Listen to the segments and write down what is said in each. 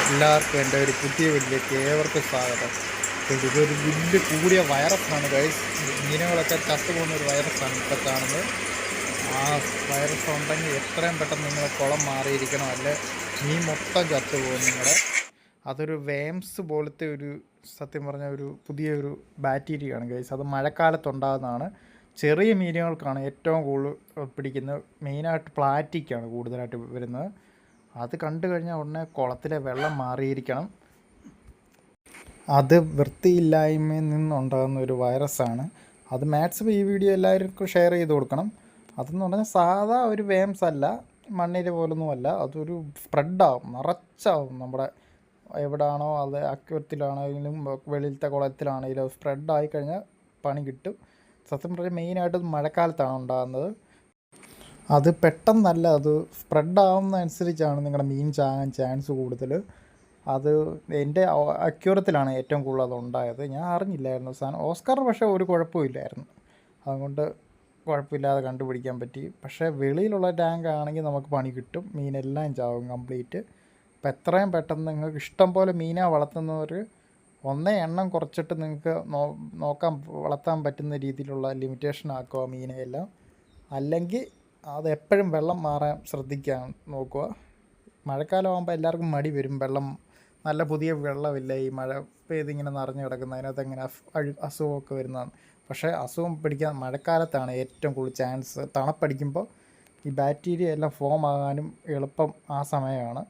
എല്ലാവർക്കും എന്റെ ഒരു പുതിയ വീട്ടിലേക്ക് ഏവർക്കും സ്വാഗതം. ഇതൊരു വലിയ കൂടിയ വൈറസാണ് ഗൈസ് മീനുകളൊക്കെ ചത്തുപോകുന്ന ഒരു വൈറസാണ് ഇപ്പോൾ കാണുന്നത്. ആ വൈറസ് ഉണ്ടെങ്കിൽ എത്രയും പെട്ടെന്ന് നിങ്ങൾ കുളം മാറിയിരിക്കണം. അല്ലെ? മീൻ മൊത്തം ചത്തു പോകും നിങ്ങളുടെ അതൊരു വേംസ് പോലത്തെ ഒരു സത്യം പറഞ്ഞ ഒരു പുതിയൊരു ബാക്ടീരിയയാണ് ഗൈസ് അത് മഴക്കാലത്തുണ്ടാകുന്നതാണ് ചെറിയ മീനുകൾക്കാണ് ഏറ്റവും കൂടുതൽ പിടിക്കുന്നത്. മെയിനായിട്ട് പ്ലാറ്റിക്കാണ് കൂടുതലായിട്ട് വരുന്നത്. അത് കണ്ടു കഴിഞ്ഞാൽ ഉടനെ കുളത്തിലെ വെള്ളം മാറിയിരിക്കണം. അത് വൃത്തിയില്ലായ്മയിൽ നിന്നുണ്ടാകുന്ന ഒരു വൈറസാണ്. അത് മാക്സിമം ഈ വീഡിയോ എല്ലാവർക്കും ഷെയർ ചെയ്ത് കൊടുക്കണം. അതെന്ന് പറഞ്ഞാൽ സാധാ ഒരു വേംസ് അല്ല മണ്ണിര പോലൊന്നും അല്ല. അതൊരു സ്പ്രെഡാവും നിറച്ചാവും നമ്മുടെ എവിടാണോ അത് അക്വത്തിലാണെങ്കിലും വെളിയിലത്തെ കുളത്തിലാണെങ്കിലും സ്പ്രെഡായി കഴിഞ്ഞാൽ പണി കിട്ടും. സത്യം പറഞ്ഞാൽ മെയിനായിട്ട് മഴക്കാലത്താണ് ഉണ്ടാകുന്നത്. അത് പെട്ടെന്നല്ല അത് സ്പ്രെഡ് ആവുന്നതനുസരിച്ചാണ് നിങ്ങളുടെ മീൻ ചാകാൻ ചാൻസ് കൂടുതൽ. അത് എന്റെ അക്യൂറത്തിലാണ് ഏറ്റവും കൂടുതൽ അത് ഉണ്ടായത്. ഞാൻ അറിഞ്ഞില്ലായിരുന്നു സാധനം ഓസ്കാർ പക്ഷേ ഒരു കുഴപ്പമില്ലായിരുന്നു. അതുകൊണ്ട് കുഴപ്പമില്ലാതെ കണ്ടുപിടിക്കാൻ പറ്റി. പക്ഷേ വെളിയിലുള്ള ടാങ്ക് ആണെങ്കിൽ നമുക്ക് പണി കിട്ടും. മീനെല്ലാം ചാവും കംപ്ലീറ്റ്. അപ്പം എത്രയും പെട്ടെന്ന് നിങ്ങൾക്ക് ഇഷ്ടം പോലെ മീനാ വളർത്തുന്നവർ ഒന്നേ എണ്ണം കുറച്ചിട്ട് നിങ്ങൾക്ക് നോക്കാൻ വളർത്താൻ പറ്റുന്ന രീതിയിലുള്ള ലിമിറ്റേഷൻ ആക്കുക മീനെയെല്ലാം. അല്ലെങ്കിൽ അത് എപ്പോഴും വെള്ളം മാറാൻ ശ്രദ്ധിക്കാൻ നോക്കുക. മഴക്കാലമാകുമ്പോൾ എല്ലാവർക്കും മടി വരും. വെള്ളം നല്ല പുതിയ വെള്ളമില്ല? ഈ മഴ പെയ്തിങ്ങനെ നിറഞ്ഞു കിടക്കുന്ന അതിനകത്ത് അഴു അസുഖമൊക്കെ വരുന്നതാണ്. പക്ഷേ അസുഖം പിടിക്കാൻ മഴക്കാലത്താണ് ഏറ്റവും കൂടുതൽ ചാൻസ്. തണുപ്പടിക്കുമ്പോൾ ഈ ബാക്ടീരിയ എല്ലാം ഫോം ആകാനും എളുപ്പം ആ സമയമാണ്.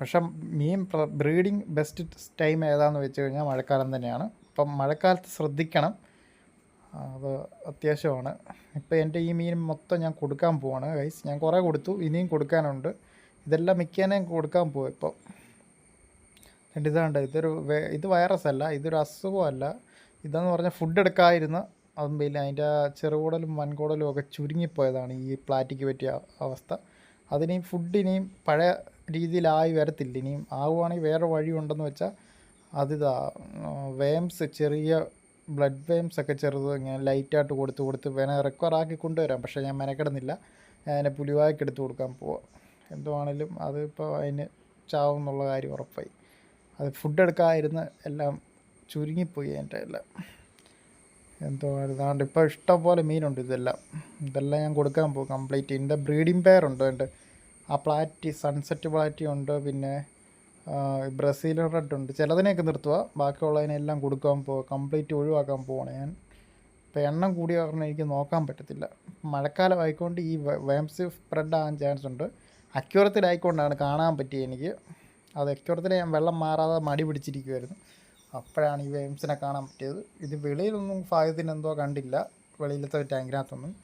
പക്ഷെ മീൻ ബ്രീഡിങ് ബെസ്റ്റ് ടൈം ഏതാണെന്ന് വെച്ച് കഴിഞ്ഞാൽ മഴക്കാലം തന്നെയാണ്. അപ്പം മഴക്കാലത്ത് ശ്രദ്ധിക്കണം. അത് അത്യാവശ്യമാണ്. ഇപ്പോൾ എന്റെ ഈ മീൻ മൊത്തം ഞാൻ കൊടുക്കാൻ പോവാണ് ഗൈസ് ഞാൻ കുറേ കൊടുത്തു ഇനിയും കൊടുക്കാനുണ്ട്. ഇതെല്ലാം മിക്കാനേ കൊടുക്കാൻ പോകും ഇപ്പോൾ എന്റെ ഇതാണ്ട് ഇതൊരു ഇത് വൈറസ് അല്ല ഇതൊരു അസുഖമല്ല ഇതെന്ന് പറഞ്ഞാൽ ഫുഡ് എടുക്കാതിരുന്ന അതും പിന്നെ അതിന്റെ ചെറുകൂടലും വൻകൂടലും ഒക്കെ ചുരുങ്ങിപ്പോയതാണ് ഈ പ്ലാറ്റിക്ക് പറ്റിയ അവസ്ഥ. അതിനി ഫുഡ് പഴയ രീതിയിലായി വരത്തില്ല. ഇനിയും ആവുകയാണെങ്കിൽ വേറെ വഴിയുണ്ടെന്ന് വെച്ചാൽ അതിതാ വേംസ് ചെറിയ ബ്ലഡ് വെയിംസ് ഒക്കെ ചെറുത് ഇങ്ങനെ ലൈറ്റായിട്ട് കൊടുത്ത് കൊടുത്ത് വേണേൽ റിക്കവർ ആക്കി കൊണ്ടുവരാം. പക്ഷേ ഞാൻ മെനക്കെടുന്നില്ല. ഞാൻ അതിനെ പുലിവായ്ക്ക് എടുത്ത് കൊടുക്കാൻ പോവാം. എന്തുവാണേലും അതിപ്പോൾ അതിന് ചാവും എന്നുള്ള കാര്യം ഉറപ്പായി. അത് ഫുഡ് എടുക്കാതിരുന്ന് എല്ലാം ചുരുങ്ങിപ്പോയി എന്റെ എല്ലാം. എന്തോ ഇതാണ്ട് ഇപ്പോൾ ഇഷ്ടം പോലെ മീനുണ്ട് ഇതെല്ലാം. ഇതെല്ലാം ഞാൻ കൊടുക്കാൻ പോകും കംപ്ലീറ്റ് ഇതിന്റെ ബ്രീഡിംഗ് പെയർ ഉണ്ട് എന്റെ. ആ പ്ലാറ്റി സൺസെറ്റ് പ്ലാറ്റി ഉണ്ട്. പിന്നെ ബ്രസീലിയൻ റെഡ് ഉണ്ട് ചിലതിനെയൊക്കെ നിർത്തുക ബാക്കിയുള്ളതിനെല്ലാം കൊടുക്കാൻ പോ കംപ്ലീറ്റ് ഒഴിവാക്കാൻ പോവാണ് ഞാൻ. ഇപ്പോൾ എണ്ണം കൂടിയ കാരണം എനിക്ക് നോക്കാൻ പറ്റത്തില്ല. മഴക്കാലം ആയിക്കൊണ്ട് ഈ വേംസ് സ്പ്രെഡ് ആകാൻ ചാൻസ് ഉണ്ട്. അക്യൂറത്തിലായിക്കൊണ്ടാണ് കാണാൻ പറ്റിയത് എനിക്ക്. അത് അക്യൂറത്തിൽ ഞാൻ വെള്ളം മാറാതെ മടി പിടിച്ചിരിക്കുമായിരുന്നു അപ്പോഴാണ് ഈ വേംസിനെ കാണാൻ പറ്റിയത്. ഇത് വെളിയിലൊന്നും ഭാഗ്യത്തിന് എന്തോ കണ്ടില്ല. വെളിയിലത്തെ ടാങ്കിനകത്തൊന്നും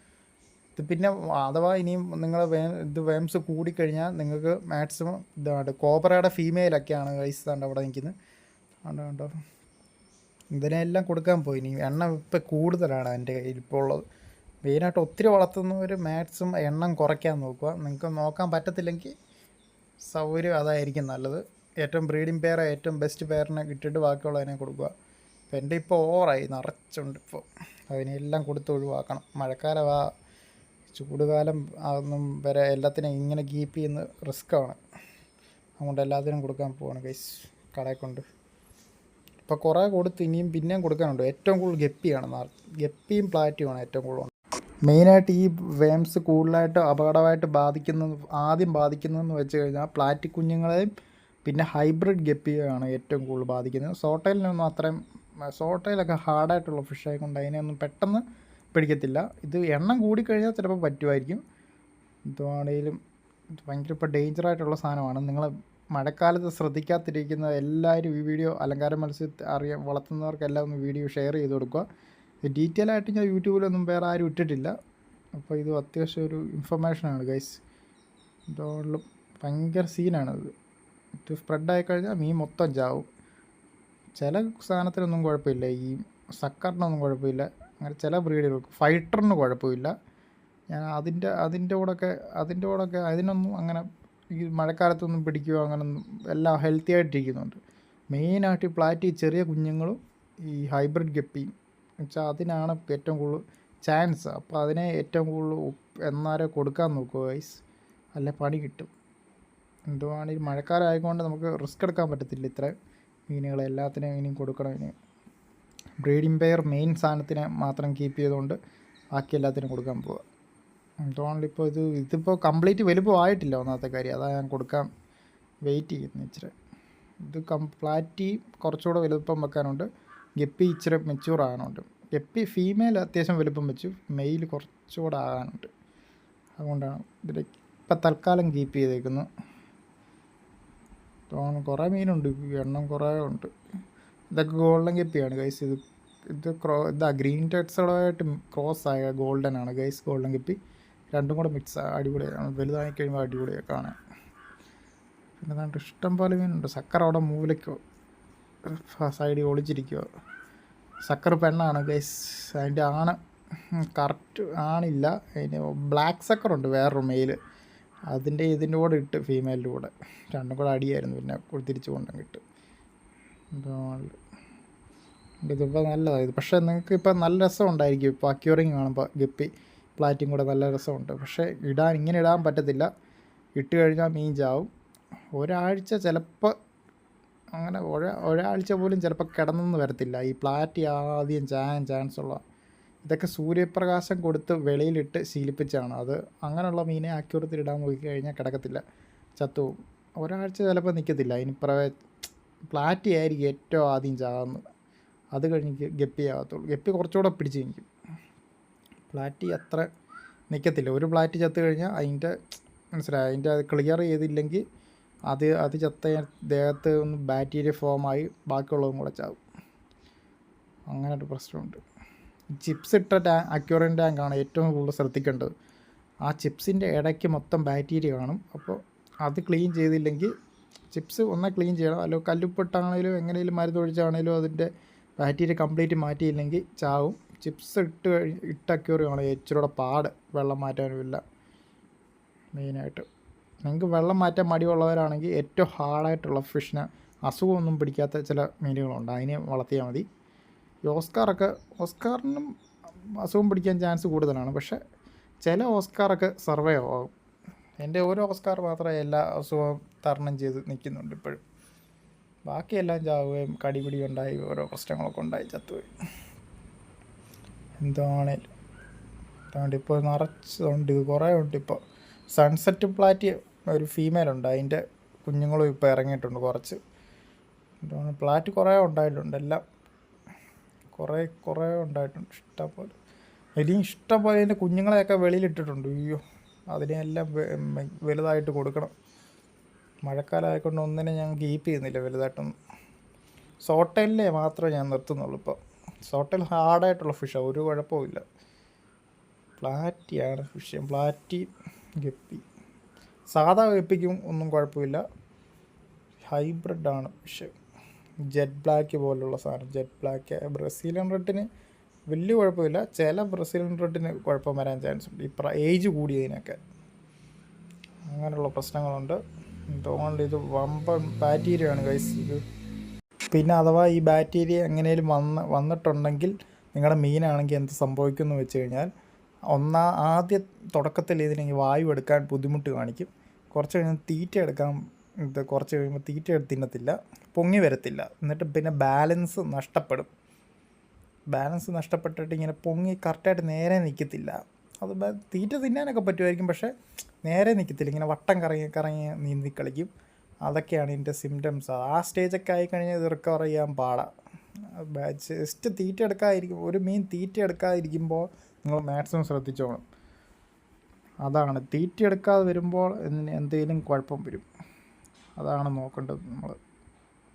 പിന്നെ അഥവാ ഇനിയും നിങ്ങൾ വേ ഇത് വേംസ് കൂടിക്കഴിഞ്ഞാൽ നിങ്ങൾക്ക് മാക്സിമം ഇതാണ് കോബ്രയുടെ ഫീമെയിലൊക്കെയാണ് ഗൈസ് കണ്ടോ അവിടെ നിൽക്കുന്നത്. കണ്ടോ കണ്ടോ. ഇതിനെല്ലാം കൊടുക്കാൻ പോയി. ഇനി എണ്ണ ഇപ്പം കൂടുതലാണ് എന്റെ കയ്യിൽ ഇപ്പോൾ ഉള്ളത്. മെയിനായിട്ട് ഒത്തിരി വളർത്തുന്നവർ മാക്സിമം എണ്ണം കുറയ്ക്കാൻ നോക്കുക. നിങ്ങൾക്ക് നോക്കാൻ പറ്റത്തില്ലെങ്കിൽ സൗകര്യം അതായിരിക്കും നല്ലത്. ഏറ്റവും ബ്രീഡിംഗ് പെയർ ഏറ്റവും ബെസ്റ്റ് പെയറിനെ ഇട്ടിട്ട് ബാക്കിയുള്ളതിനെ കൊടുക്കുക. എന്റെ ഇപ്പോൾ ഓവറായി നിറച്ചുണ്ട് ഇപ്പോൾ അതിനെല്ലാം കൊടുത്ത് ഒഴിവാക്കണം. മഴക്കാലമാ ചൂടുകാലം ആകുന്നും വരെ എല്ലാത്തിനും ഇങ്ങനെ കീപ്പ് ചെയ്യുന്ന റിസ്ക്കാണ് അതുകൊണ്ട് എല്ലാത്തിനും കൊടുക്കാൻ പോവാണ് ഗൈസ് കടയിൽ കൊണ്ട്. ഇപ്പോൾ കുറേ കൊടുത്ത് ഇനിയും പിന്നെയും കൊടുക്കാനുണ്ട്. ഏറ്റവും കൂടുതൽ ഗപ്പിയാണ് ഗപ്പിയും പ്ലാറ്റുമാണ് ഏറ്റവും കൂടുതൽ. മെയിനായിട്ട് ഈ വേംസ് കൂടുതലായിട്ട് അപകടമായിട്ട് ബാധിക്കുന്ന ആദ്യം ബാധിക്കുന്നതെന്ന് വെച്ച് കഴിഞ്ഞാൽ പ്ലാറ്റി കുഞ്ഞുങ്ങളെയും പിന്നെ ഹൈബ്രിഡ് ഗപ്പിയാണ് ഏറ്റവും കൂടുതൽ ബാധിക്കുന്നത്. സോട്ടയിലിനൊന്നും അത്രയും സോട്ടയിലൊക്കെ ഹാർഡായിട്ടുള്ള ഫിഷ് ആയതുകൊണ്ട് അതിനെയൊന്നും പെട്ടെന്ന് പിടിക്കത്തില്ല. ഇത് എണ്ണം കൂടിക്കഴിഞ്ഞാൽ ചിലപ്പോൾ പറ്റുമായിരിക്കും. ഇതാണേലും ഇത് ഭയങ്കര ഇപ്പോൾ ഡേഞ്ചറായിട്ടുള്ള സാധനമാണ്. നിങ്ങൾ മഴക്കാലത്ത് ശ്രദ്ധിക്കാതിരിക്കുന്ന എല്ലാവരും ഈ വീഡിയോ അലങ്കാര മത്സ്യത്തെ അറിയാൻ വളർത്തുന്നവർക്കെല്ലാം ഒന്ന് വീഡിയോ ഷെയർ ചെയ്ത് കൊടുക്കുക. ഇത് ഡീറ്റെയിൽ ആയിട്ട് ഞാൻ യൂട്യൂബിലൊന്നും വേറെ ആരും ഇട്ടിട്ടില്ല. അപ്പോൾ ഇത് അത്യാവശ്യം ഒരു ഇൻഫർമേഷനാണ് ഗൈസ് ഇതോളം ഭയങ്കര സീനാണ് ഇത്. ഇത് സ്പ്രെഡായി കഴിഞ്ഞാൽ മീൻ മൊത്തം ചാവും. ചില സാധനത്തിനൊന്നും കുഴപ്പമില്ല. ഈ സക്കറിനൊന്നും കുഴപ്പമില്ല. അങ്ങനെ ചില ബ്രീഡുകൾക്ക്. ഫൈറ്ററിന് കുഴപ്പമില്ല. ഞാൻ അതിന്റെ അതിന്റെ കൂടെയൊക്കെ അതിന്റെ കൂടെയൊക്കെ അതിനൊന്നും അങ്ങനെ ഈ മഴക്കാലത്തൊന്നും പിടിക്കുകയോ അങ്ങനൊന്നും എല്ലാം ഹെൽത്തി ആയിട്ടിരിക്കുന്നുണ്ട്. മെയിനായിട്ട് ഈ പ്ലാറ്റി ചെറിയ കുഞ്ഞുങ്ങളും ഈ ഹൈബ്രിഡ് ഗപ്പിയും വെച്ചാൽ അതിനാണ് ഏറ്റവും കൂടുതൽ ചാൻസ് അപ്പോൾ അതിനെ ഏറ്റവും കൂടുതൽ എന്നാരെ കൊടുക്കാൻ നോക്കുക ഗൈസ് അല്ല പണി കിട്ടും. എന്തുവാണെങ്കിലും മഴക്കാലം ആയതുകൊണ്ട് നമുക്ക് റിസ്ക് എടുക്കാൻ പറ്റത്തില്ല ഇത്ര മീനുകളെ. എല്ലാത്തിനും ഇനിയും കൊടുക്കണം ഇനി ബ്രീഡിംഗ് പെയർ മെയിൻ സാധനത്തിനെ മാത്രം കീപ്പ് ചെയ്തുകൊണ്ട് ബാക്കി എല്ലാത്തിനും കൊടുക്കാൻ പോവുക എന്തുവാണെങ്കിലും ഇപ്പോൾ ഇത് ഇതിപ്പോൾ കംപ്ലീറ്റ് വലുപ്പം ആയിട്ടില്ല ഒന്നാമത്തെ കാര്യം. അതാണ് ഞാൻ കൊടുക്കാൻ വെയിറ്റ് ചെയ്യുന്നത് ഇച്ചിരി. ഇത് കം പ്ലാറ്റി കുറച്ചുകൂടെ വലുപ്പം വെക്കാനുണ്ട്. ഗപ്പി ഇച്ചിരി മെച്യൂർ ആകാനുണ്ട്. ഗപ്പി ഫീമെയിൽ അത്യാവശ്യം വലുപ്പം വെച്ചു. മെയിൽ കുറച്ചുകൂടെ ആകാനുണ്ട്. അതുകൊണ്ടാണ് ഇതിൽ ഇപ്പം തൽക്കാലം കീപ്പ് ചെയ്തേക്കുന്നു കുറേ മീനുണ്ട്. എണ്ണം കുറേ ഉണ്ട്. ഇതൊക്കെ ഗോൾഡൻ കെപ്പിയാണ് ഗൈസ് ഇത് ഇത് ക്രോ ഇതാ ഗ്രീൻ ടെക്സോളായിട്ട് ക്രോസ് ആയ ഗോൾഡൻ ആണ് ഗൈസ് ഗോൾഡൻ കെപ്പി രണ്ടും കൂടെ മിക്സ് അടിപൊളിയാണ്. വലുതായി കഴിയുമ്പോൾ അടിപൊളിയാണ് കാണാൻ. പിന്നെ ദാണ്ട് ഇഷ്ടം പോലെ മീനുണ്ട് സക്കർ അവിടെ മൂലയ്ക്കോ സൈഡിൽ ഒളിച്ചിരിക്കുമോ സക്കർ പെണ്ണാണ് ഗൈസ് അതിന്റെ ആണ് കറക്റ്റ് ആണില്ല. അതിന് ബ്ലാക്ക് സക്കറുണ്ട് വേറൊരു മെയിൽ അതിന്റെ ഇതിന്റെ കൂടെ ഇട്ട് ഫീമെയിലിന്റെ കൂടെ. രണ്ടും കൂടെ അടിയായിരുന്നു പിന്നെ തിരിച്ചു കൊണ്ടങ്ങ് ഇട്ട് ഇതിപ്പോൾ നല്ലതാണ് ഇത് പക്ഷേ നിങ്ങൾക്ക് ഇപ്പം നല്ല രസം ഉണ്ടായിരിക്കും ഇപ്പോൾ അക്യൂറിങ് കാണുമ്പോൾ ഗപ്പി പ്ലാറ്റും കൂടെ നല്ല രസമുണ്ട്. പക്ഷേ ഇടാൻ ഇങ്ങനെ ഇടാൻ പറ്റത്തില്ല. ഇട്ട് കഴിഞ്ഞാൽ മീൻ ചാവും. ഒരാഴ്ച ചിലപ്പോൾ അങ്ങനെ ഒരാഴ്ച പോലും ചിലപ്പോൾ കിടന്നെന്ന് വരത്തില്ല. ഈ പ്ലാറ്റി ആദ്യം ചാൻ ചാൻസ് ഉള്ള ഇതൊക്കെ സൂര്യപ്രകാശം കൊടുത്ത് വെളിയിലിട്ട് ശീലിപ്പിച്ചാണ്. അത് അങ്ങനെയുള്ള മീനെ ആക്യൂറത്തിൽ ഇടാൻ നോക്കി കഴിഞ്ഞാൽ കിടക്കത്തില്ല. ചത്തു ഒരാഴ്ച ചിലപ്പോൾ നിൽക്കത്തില്ല. അതിന് പ്രവേ പ്ലാറ്റി ആയിരിക്കും ഏറ്റവും ആദ്യം ചാകുന്നത്. അത് കഴിഞ്ഞ് ഗപ്പി ആകത്തുള്ളൂ ഗപ്പി കുറച്ചുകൂടെ പിടിച്ച് നിൽക്കും പ്ലാറ്റി അത്ര നിൽക്കത്തില്ല ഒരു പ്ലാറ്റ് ചത്ത് കഴിഞ്ഞാൽ അതിന്റെ മനസ്സിലായി? അതിന്റെ അത് ക്ലിയർ ചെയ്തില്ലെങ്കിൽ അത് അത് ചത്ത ദേഹത്ത് ഒന്ന് ബാക്ടീരിയ ഫോമായി ബാക്കിയുള്ളതും കൂടെ ചാവും അങ്ങനെ ഒരു പ്രശ്നമുണ്ട്. ചിപ്സ് ഇട്ട ടാ അക്യൂറിൻ ടാങ്കാണ് ഏറ്റവും കൂടുതൽ ശ്രദ്ധിക്കേണ്ടത്. ആ ചിപ്സിന്റെ ഇടയ്ക്ക് മൊത്തം ബാക്ടീരിയ കാണും. അപ്പോൾ അത് ക്ലീൻ ചെയ്തില്ലെങ്കിൽ ചിപ്സ് ഒന്ന് ക്ലീൻ ചെയ്യണം. അല്ലെങ്കിൽ കല്ലുപ്പിട്ടാണേലും എങ്ങനെയും മരുന്ന് ഒഴിച്ചാണെങ്കിലും അതിന്റെ ബാക്ടീരിയ കംപ്ലീറ്റ് മാറ്റിയില്ലെങ്കിൽ ചാവും. ചിപ്സ് ഇട്ട് ഇട്ട ഇട്ട അക്യൂറിയാണ് ഇച്ചിരൂടെ പാട്. വെള്ളം മാറ്റാനുമില്ല. മെയിനായിട്ട്. നിങ്ങൾക്ക് വെള്ളം മാറ്റാൻ മടിയുള്ളവരാണെങ്കിൽ ഏറ്റവും ഹാർഡായിട്ടുള്ള ഫിഷിന് അസുഖമൊന്നും പിടിക്കാത്ത ചില മീനുകളുണ്ട്. അതിനെ വളർത്തിയാൽ മതി. ഈ ഓസ്കാറൊക്കെ ഓസ്കാറിനും അസുഖം പിടിക്കാൻ ചാൻസ് കൂടുതലാണ്. പക്ഷേ ചില ഓസ്കാറൊക്കെ സർവേ ആവും. എന്റെ ഓരോ ഓസ്കാർ മാത്രമേ എല്ലാ അസുഖവും തരണം ചെയ്ത് നിൽക്കുന്നുണ്ട് ഇപ്പോഴും. ബാക്കിയെല്ലാം ചാവുകയും കടിപിടി ഉണ്ടായി ഓരോ പ്രശ്നങ്ങളൊക്കെ ഉണ്ടായി ചത്തുപോയി. എന്താണേലും. അതുകൊണ്ട് ഇപ്പോൾ നിറച്ചുണ്ട് കുറേ ഉണ്ട് ഇപ്പോൾ. സൺസെറ്റ് പ്ലാറ്റ് ഒരു ഫീമെയിൽ ഉണ്ട്. അതിന്റെ കുഞ്ഞുങ്ങളും ഇപ്പോൾ ഇറങ്ങിയിട്ടുണ്ട് കുറച്ച്. എന്താണ് പ്ലാറ്റ് കുറേ ഉണ്ടായിട്ടുണ്ട് എല്ലാം കുറേ കുറേ ഉണ്ടായിട്ടുണ്ട്. ഇഷ്ടംപോലെ ഇനിയും ഇഷ്ടംപോലെ അതിന്റെ കുഞ്ഞുങ്ങളെയൊക്കെ വെളിയിലിട്ടിട്ടുണ്ട്. അയ്യോ. അതിനെയെല്ലാം വെ- വലുതായിട്ട് കൊടുക്കണം. മഴക്കാലമായിക്കൊണ്ട് ഒന്നിനെ ഞാൻ കീപ്പ് ചെയ്യുന്നില്ല വലുതായിട്ടൊന്നും. സോട്ടലിലെ മാത്രമേ ഞാൻ നിർത്തുന്നുള്ളൂ ഇപ്പോൾ സോട്ടൽ ഹാർഡായിട്ടുള്ള ഫിഷാണ് ഒരു കുഴപ്പമില്ല പ്ലാറ്റിയാണ് ഫിഷ് പ്ലാറ്റി ഗപ്പി. സാധാ ഗപ്പിക്കും ഒന്നും കുഴപ്പമില്ല. ഹൈബ്രിഡാണ് ഫിഷ് ജെറ്റ് ബ്ലാക്ക് പോലുള്ള സാധനം. ജെറ്റ് ബ്ലാക്ക് ബ്രസീലിയൻ റെഡിന് വലിയ കുഴപ്പമില്ല. ചില ബ്രസീലിയൻ റെഡിന് കുഴപ്പം വരാൻ ചാൻസ് ഉണ്ട്. ഈ ഏജ് കൂടിയതിനൊക്കെ. അങ്ങനെയുള്ള പ്രശ്നങ്ങളുണ്ട്. തോന്നുന്നുണ്ട് ഇത് വമ്പൻ ബാക്ടീരിയയാണ് കൈസ് ഇത് പിന്നെ അഥവാ ഈ ബാക്ടീരിയ എങ്ങനെയും വന്ന് വന്നിട്ടുണ്ടെങ്കിൽ നിങ്ങളുടെ മീനാണെങ്കിൽ എന്ത് സംഭവിക്കുമെന്ന് വെച്ച് കഴിഞ്ഞാൽ ഒന്നാ ആദ്യ തുടക്കത്തിൽ ഇതിന് വായു എടുക്കാൻ ബുദ്ധിമുട്ട് കാണിക്കും. കുറച്ച് കഴിഞ്ഞാൽ തീറ്റ എടുക്കാൻ ഇത് കുറച്ച് കഴിയുമ്പോൾ തീറ്റ തിന്നത്തില്ല. പൊങ്ങി വരത്തില്ല. എന്നിട്ട് പിന്നെ ബാലൻസ് നഷ്ടപ്പെടും. ബാലൻസ് നഷ്ടപ്പെട്ടിട്ട് ഇങ്ങനെ പൊങ്ങി കറക്റ്റായിട്ട് നേരെ നിൽക്കത്തില്ല അത് തീറ്റ തിന്നാനൊക്കെ പറ്റുമായിരിക്കും പക്ഷേ നേരെ നിൽക്കത്തില്ല ഇങ്ങനെ വട്ടം കറങ്ങി കറങ്ങി നീന്തി കളിക്കും. അതൊക്കെയാണ് ഇതിന്റെ സിംറ്റംസ് ആ സ്റ്റേജൊക്കെ ആയിക്കഴിഞ്ഞാൽ ഇത് റിക്കവർ ചെയ്യാൻ പാടാണ് ജസ്റ്റ് തീറ്റ എടുക്കാതിരിക്കും ഒരു മീൻ തീറ്റ എടുക്കാതിരിക്കുമ്പോൾ നിങ്ങൾ മാക്സിമം ശ്രദ്ധിച്ചോണം. അതാണ് തീറ്റ എടുക്കാതെ വരുമ്പോൾ എന്തെങ്കിലും കുഴപ്പം വരും. അതാണ് നോക്കേണ്ടത് നമ്മൾ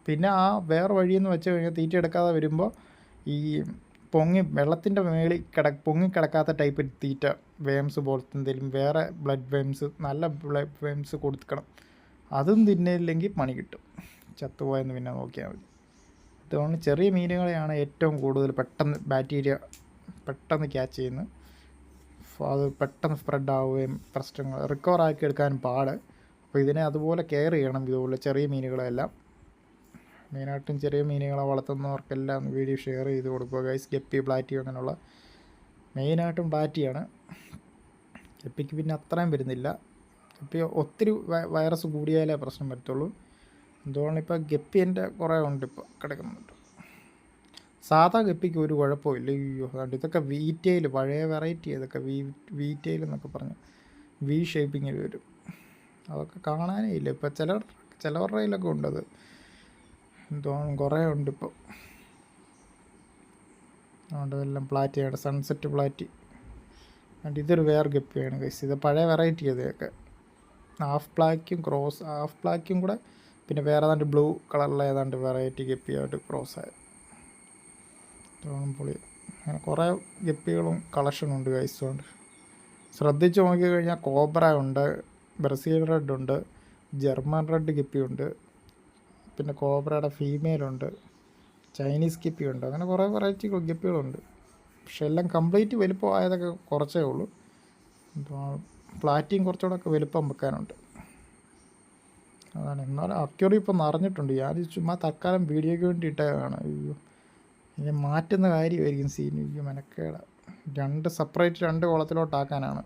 പിന്നെ ആ വേറെ വഴിയെന്ന് വെച്ച് കഴിഞ്ഞാൽ തീറ്റ എടുക്കാതെ വരുമ്പോൾ ഈ പൊങ്ങി വെള്ളത്തിന്റെ മേളിൽ കിട പൊങ്ങി കിടക്കാത്ത ടൈപ്പ് തീറ്റ വേംസ് പോലത്തെ എന്തെങ്കിലും വേറെ ബ്ലഡ് വേംസ് നല്ല ബ്ലഡ് വേംസ് കൊടുക്കണം. അതും തിന്നില്ലെങ്കിൽ പണി കിട്ടും. ചത്തുപോയെന്ന് പിന്നെ നോക്കിയാൽ മതി. അതുകൊണ്ട് ചെറിയ മീനുകളെയാണ് ഏറ്റവും കൂടുതൽ പെട്ടെന്ന് ബാക്ടീരിയ പെട്ടെന്ന് ക്യാച്ച് ചെയ്യുന്നു അത് പെട്ടെന്ന് സ്പ്രെഡ് ആവുകയും പ്രശ്നങ്ങൾ റിക്കവർ ആക്കി എടുക്കാൻ പാട്. അപ്പോൾ ഇതിനെ അതുപോലെ കെയർ ചെയ്യണം ഇതുപോലെ ചെറിയ മീനുകളെല്ലാം മെയിനായിട്ടും ചെറിയ മീനുകളെ വളർത്തുന്നവർക്കെല്ലാം വീഡിയോ ഷെയർ ചെയ്ത് കൊടുക്കുക. ഗൈസ് ഗപ്പി പ്ലാറ്റി അങ്ങനെയുള്ള മെയിനായിട്ടും പ്ലാറ്റിയാണ് ഗപ്പിക്ക് പിന്നെ അത്രയും വരുന്നില്ല. ഗപ്പി ഒത്തിരി വൈറസ് കൂടിയാലേ പ്രശ്നം വരത്തുള്ളൂ. എന്തുകൊണ്ടാണ് ഇപ്പോൾ ഗപ്പിന്റെ കുറേ ഉണ്ട് ഇപ്പോൾ കിടക്കുന്നുണ്ട്. സാധാ ഗപ്പിക്ക് ഒരു കുഴപ്പമില്ല അയ്യോ അതുകൊണ്ട് ഇതൊക്കെ വീറ്റയിൽ പഴയ വെറൈറ്റി ഇതൊക്കെ വീ വീറ്റയിൽ എന്നൊക്കെ പറഞ്ഞു വി ഷേപ്പിങ്ങിൽ വരും. അതൊക്കെ കാണാനേ ഇല്ല. ഇപ്പോൾ ചിലർ ചിലവരുടെ കയ്യിലൊക്കെ ഉണ്ടത്. എന്തോണം കുറേ ഉണ്ട് ഇപ്പോൾ അതുകൊണ്ട് എല്ലാം പ്ലാറ്റിയാണ് സൺസെറ്റ് പ്ലാറ്റി. അതുകൊണ്ട് ഇതൊരു വേറെ ഗപ്പിയാണ് കൈസ് ഇത് പഴയ വെറൈറ്റി ഇതൊക്കെ. ഹാഫ് ബ്ലാക്കും ക്രോസ് ഹാഫ് ബ്ലാക്കും കൂടെ പിന്നെ വേറെ ഏതാണ്ട് ബ്ലൂ കളറിലെ ഏതാണ്ട് വെറൈറ്റി ഗപ്പിയായിട്ട് ക്രോസ് ആയത്. പൊളി. അങ്ങനെ കുറേ ഗപ്പികളും കളക്ഷനും ഉണ്ട് കൈസ് കൊണ്ട് ശ്രദ്ധിച്ച് നോക്കി കഴിഞ്ഞാൽ കോബ്ര ഉണ്ട് ബ്രസീൽ റെഡ് ഉണ്ട് ജർമ്മൻ റെഡ് ഗപ്പി ഉണ്ട് പിന്നെ കോബ്രയുടെ ഫീമെയിലുണ്ട്. ചൈനീസ് കിപ്പി ഉണ്ട് അങ്ങനെ കുറേ വെറൈറ്റി ഗപ്പികളുണ്ട്. പക്ഷെ എല്ലാം കംപ്ലീറ്റ് വലുപ്പമായതൊക്കെ കുറച്ചേ ഉള്ളൂ. പ്ലാറ്റിയും കുറച്ചുകൂടെ ഒക്കെ വലുപ്പം വെക്കാനുണ്ട്. അതാണ്. എന്നാലും അക്യൂറി ഇപ്പം നിറഞ്ഞിട്ടുണ്ട്. ഞാൻ ചുമ്മാ തൽക്കാലം വീഡിയോയ്ക്ക് വേണ്ടി ഇട്ടതാണ് അയ്യോ. ഇനി മാറ്റുന്ന കാര്യമായിരിക്കും സീൻ അയ്യോ മെനക്കേട. രണ്ട് സെപ്പറേറ്റ് രണ്ട് കുളത്തിലോട്ടാക്കാനാണ്.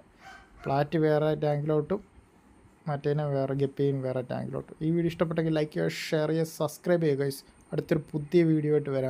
പ്ലാറ്റ് വേറെ ടാങ്കിലോട്ടും മറ്റേനെ വേറെ ഗപ്പിയും വേറെ ടാങ്കിലോട്ട് ഈ വീഡിയോ ഇഷ്ടപ്പെട്ടെങ്കിൽ ലൈക്ക് ചെയ്യുക ഷെയർ ചെയ്യുക സബ്സ്ക്രൈബ് ചെയ്യുക അടുത്തൊരു പുതിയ വീഡിയോ ആയിട്ട് വരാം.